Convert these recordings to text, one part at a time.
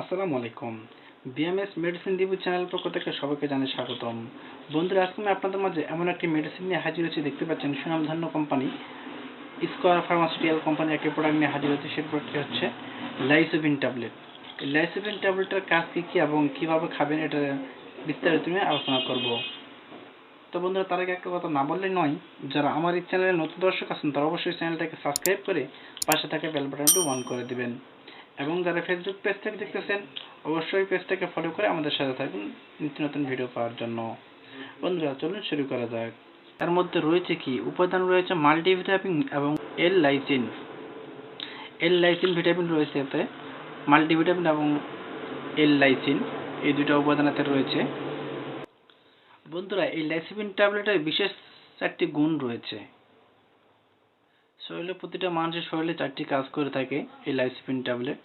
আসসালামু আলাইকুম। BMS medicine review channel পক্ষ থেকে সবাইকে জানাই স্বাগতম। বন্ধুরা, আজকে আমি আপনাদের মাঝে এমন একটি মেডিসিন নিয়ে হাজির হয়েছি, দেখতে পাচ্ছেন সুনামধন্য কোম্পানি স্কোয়ার ফার্মাসিউটিক্যাল কোম্পানির একটি প্রোডাক্ট নিয়ে হাজির হয়েছে, সেই প্রোডাক্টটি হচ্ছে লাইসোবিন ট্যাবলেট এই লাইসোবিন ট্যাবলেটের কাজ কী কী এবং কীভাবে খাবেন, এটা বিস্তারিত নিয়ে আলোচনা করব। তো বন্ধুরা, তার আগে একটা কথা না বললে নয়, যারা আমার এই চ্যানেলে নতুন দর্শক আছেন, তারা অবশ্যই চ্যানেলটাকে সাবস্ক্রাইব করে পাশে থাকা বেল বাটনটি অন করে দিবেন। এবং যারা ফেসবুক পেজ থেকে দেখতেছেন, অবশ্যই পেজটাকে ফলো করে আমাদের সাথে থাকুন নিত্য নতুন ভিডিও পাওয়ার জন্য। বন্ধুরা, চলুন শুরু করা যাক। তার মধ্যে রয়েছে কি? উপাদান রয়েছে মাল্টিভিটামিন এবং L lysine L lysine vitamin রয়েছে এতে। মাল্টিভিটামিন এবং এল লাইসিন এই দুটো উপাদান এতে রয়েছে। বন্ধুরা, এই লাইসিবিন ট্যাবলেটের বিশেষ চারটি গুণ রয়েছে। শরীরে প্রতিটা মানুষের শরীরে চারটি কাজ করে থাকে, এই লাইসিপিন ট্যাবলেট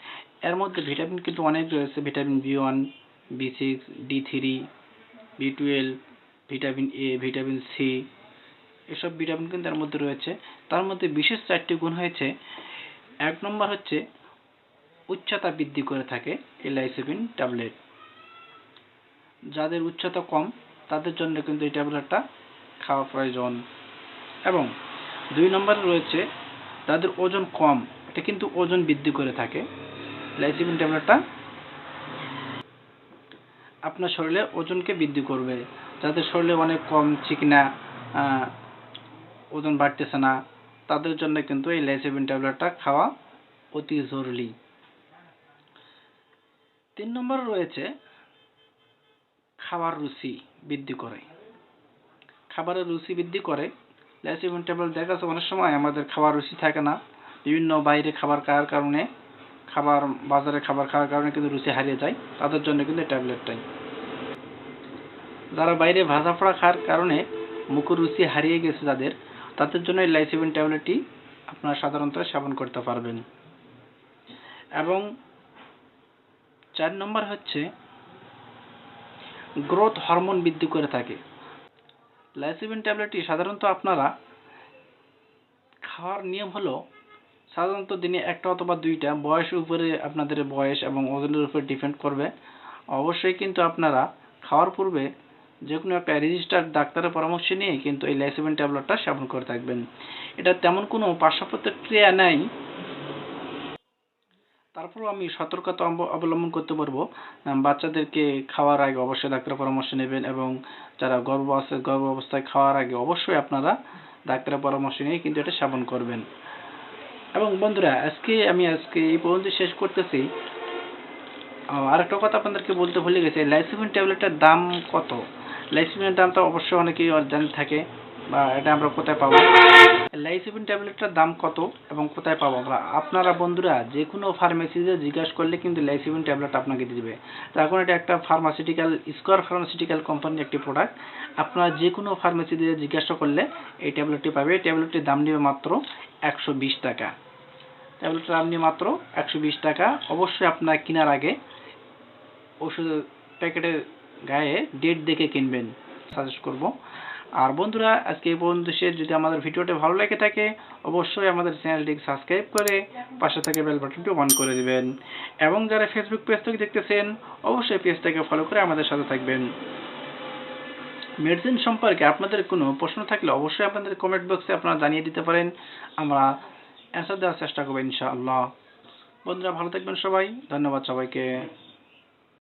এর মধ্যে ভিটামিন কিন্তু অনেক রয়েছে vitamin B one B six D three B twelve vitamin A vitamin C এসব ভিটামিন কিন্তু এর মধ্যে রয়েছে। তার মধ্যে বিশেষ চারটি গুণ হয়েছে, এক নম্বর হচ্ছে উচ্চতা বৃদ্ধি করে থাকে এই লাইসিপিন ট্যাবলেট যাদের উচ্চতা কম, তাদের জন্য কিন্তু এই ট্যাবলেটটা খাওয়া প্রয়োজন। এবং দুই নম্বরে রয়েছে তাদের ওজন কম, এটা কিন্তু ওজন বৃদ্ধি করে থাকে। লাইসিবিন ট্যাবলেটটা আপনার শরীরে ওজনকে বৃদ্ধি করবে। যাদের শরীরে অনেক কম চিকনা ওজন বাড়তেছে না, তাদের জন্য কিন্তু এই লাইসিবিন ট্যাবলেটটা খাওয়া অতি জরুরি। তিন নম্বর রয়েছে খাবার রুচি বৃদ্ধি করে। খাবারের রুচি বৃদ্ধি করে লাইসিবিন ট্যাবলেট দেখা যাচ্ছে অনেক সময় আমাদের খাবার রুচি থাকে না। বিভিন্ন বাইরে খাবার খাওয়ার কারণে, খাবার বাজারে খাবার খাওয়ার কারণে কিন্তু রুচি হারিয়ে যায়। তাদের জন্য কিন্তু ট্যাবলেটটাই যারা বাইরে ভাজা পোড়া খাওয়ার কারণে মুখের রুচি হারিয়ে গেছে যাদের তাদের জন্য এই লাইসিবিন ট্যাবলেটটি আপনারা সাধারণত সেবন করতে পারবেন। এবং চার নম্বর হচ্ছে গ্রোথ হরমোন বৃদ্ধি করে থাকে। লাইসিবিন ট্যাবলেটটি সাধারণত আপনারা খাওয়ার নিয়ম হলো সাধারণত দিনে একটা অথবা দুইটা, বয়সের উপরে আপনাদের বয়স এবং ওজনের উপর ডিপেন্ড করবে। অবশ্যই কিন্তু আপনারা খাওয়ার পূর্বে যে কোনো একটা রেজিস্টার্ড ডাক্তারের পরামর্শ নিয়ে কিন্তু এই লাইসিবিন ট্যাবলেটটা সেবন করে থাকবেন। এটা তেমন কোনো পার্শ্ব প্রতিক্রিয়া নেই তারপরেও আমি সতর্কতা অবলম্বন করতে পারব। বাচ্চাদেরকে খাওয়ার আগে অবশ্যই ডাক্তারের পরামর্শ নেবেন এবং যারা গর্ভ আছে, গর্ভ অবস্থায় খাওয়ার আগে অবশ্যই আপনারা ডাক্তারের পরামর্শ নিয়ে কিন্তু এটা সেবন করবেন। এবং বন্ধুরা, আজকে আমি আজকে এই পর্যন্ত শেষ করতেছি। আর একটা কথা আপনাদেরকে বলতে ভুলে গেছি, লাইসিবিন ট্যাবলেটের দাম কত? লাইসিবিনের দাম তো অবশ্যই অনেকেই জানে থাকে। বা এটা আমরা কোথায় পাবো? লাইসিবিন ট্যাবলেটটার দাম কত এবং কোথায় পাবো আমরা? আপনারা বন্ধুরা যে কোনো ফার্মেসিতে জিজ্ঞাসা করলে কিন্তু লাইসিবিন ট্যাবলেট আপনাকে দিবে। তার কারণ এটা একটা ফার্মাসিউটিক্যাল স্কোয়ার ফার্মাসিউটিক্যাল কোম্পানির একটি প্রোডাক্ট আপনারা যে কোনো ফার্মেসিতে জিজ্ঞাসা করলে এই ট্যাবলেটটি পাবে। এই ট্যাবলেটটির দাম নেবে মাত্র একশো বিশ টাকা। ট্যাবলেটটার দাম নিয়ে মাত্র একশো বিশ টাকা। অবশ্যই আপনারা কেনার আগে ওষুধের প্যাকেটের গায়ে ডেট দেখে কিনবেন। সাজেস্ট করব। আর বন্ধুরা, আজকে এই পর্যন্ত শেষ। যদি আমাদের ভিডিওটা ভালো লেগে থাকে, অবশ্যই আমাদের চ্যানেলটিকে সাবস্ক্রাইব করে পাশে থেকে বেল বাটনটি অন করে দিবেন। এবং যারা ফেসবুক পেজ থেকে দেখতেছেন, অবশ্যই পেজটাকে ফলো করে আমাদের সাথে থাকবেন। মেডিসিন সম্পর্কে আপনাদের কোনো প্রশ্ন থাকলে অবশ্যই আপনাদের কমেন্ট বক্সে আপনারা জানিয়ে দিতে পারেন। আমরা অ্যান্সার দেওয়ার চেষ্টা করব ইনশাআল্লাহ। বন্ধুরা, ভালো থাকবেন সবাই। ধন্যবাদ সবাইকে।